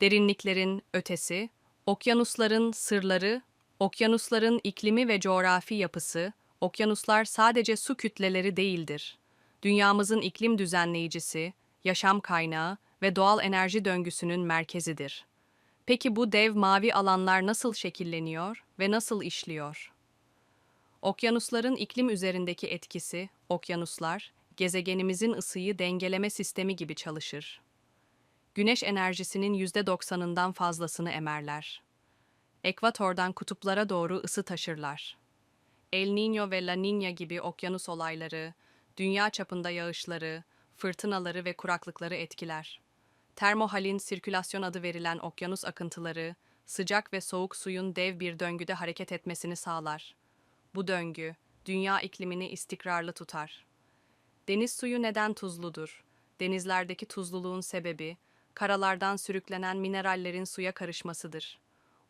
derinliklerin ötesi, okyanusların sırları, okyanusların iklimi ve coğrafi yapısı, okyanuslar sadece su kütleleri değildir. Dünyamızın iklim düzenleyicisi, yaşam kaynağı ve doğal enerji döngüsünün merkezidir. Peki bu dev mavi alanlar nasıl şekilleniyor ve nasıl işliyor? Okyanusların iklim üzerindeki etkisi, okyanuslar, gezegenimizin ısıyı dengeleme sistemi gibi çalışır. Güneş enerjisinin %90'ından fazlasını emerler. Ekvatordan kutuplara doğru ısı taşırlar. El Niño ve La Niña gibi okyanus olayları, dünya çapında yağışları, fırtınaları ve kuraklıkları etkiler. Termohalin sirkülasyon adı verilen okyanus akıntıları, sıcak ve soğuk suyun dev bir döngüde hareket etmesini sağlar. Bu döngü, dünya iklimini istikrarlı tutar. Deniz suyu neden tuzludur? Denizlerdeki tuzluluğun sebebi, karalardan sürüklenen minerallerin suya karışmasıdır.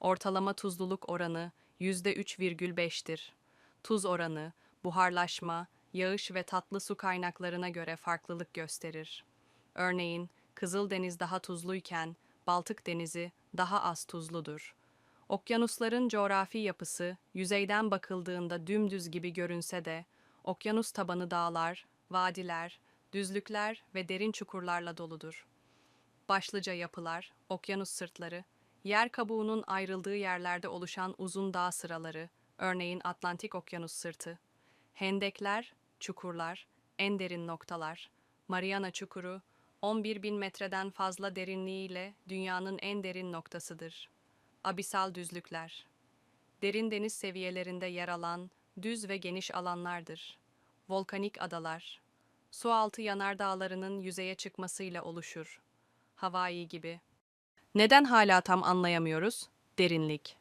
Ortalama tuzluluk oranı %3,5'tir. Tuz oranı, buharlaşma, yağış ve tatlı su kaynaklarına göre farklılık gösterir. Örneğin, Kızıldeniz daha tuzluyken Baltık Denizi daha az tuzludur. Okyanusların coğrafi yapısı yüzeyden bakıldığında dümdüz gibi görünse de okyanus tabanı dağlar, vadiler, düzlükler ve derin çukurlarla doludur. Başlıca yapılar, okyanus sırtları, yer kabuğunun ayrıldığı yerlerde oluşan uzun dağ sıraları, örneğin Atlantik Okyanus sırtı, hendekler, çukurlar, en derin noktalar, Mariana Çukuru, 11 bin metreden fazla derinliğiyle dünyanın en derin noktasıdır. Abisal düzlükler, derin deniz seviyelerinde yer alan düz ve geniş alanlardır. Volkanik adalar, sualtı yanardağlarının yüzeye çıkmasıyla oluşur. Hawaii gibi. Neden hala tam anlayamıyoruz? Derinlik.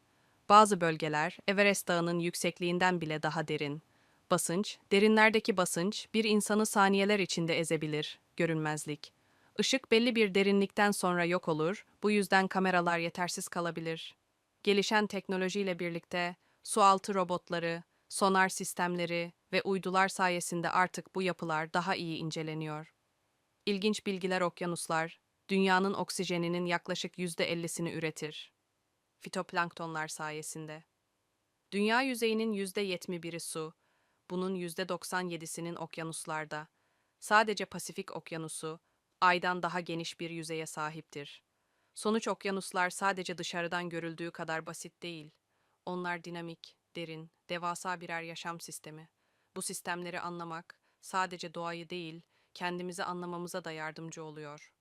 Bazı bölgeler Everest Dağı'nın yüksekliğinden bile daha derin. Basınç, derinlerdeki basınç bir insanı saniyeler içinde ezebilir. Görünmezlik. Işık belli bir derinlikten sonra yok olur, bu yüzden kameralar yetersiz kalabilir. Gelişen teknolojiyle birlikte sualtı robotları, sonar sistemleri ve uydular sayesinde artık bu yapılar daha iyi inceleniyor. İlginç bilgiler okyanuslar, dünyanın oksijeninin yaklaşık %50'sini üretir. Fitoplanktonlar sayesinde. Dünya yüzeyinin %71'i su, bunun %97'sinin okyanuslarda. Sadece Pasifik Okyanusu, Ay'dan daha geniş bir yüzeye sahiptir. Sonuç okyanuslar sadece dışarıdan görüldüğü kadar basit değil. Onlar dinamik, derin, devasa birer yaşam sistemi. Bu sistemleri anlamak sadece doğayı değil, kendimizi anlamamıza da yardımcı oluyor.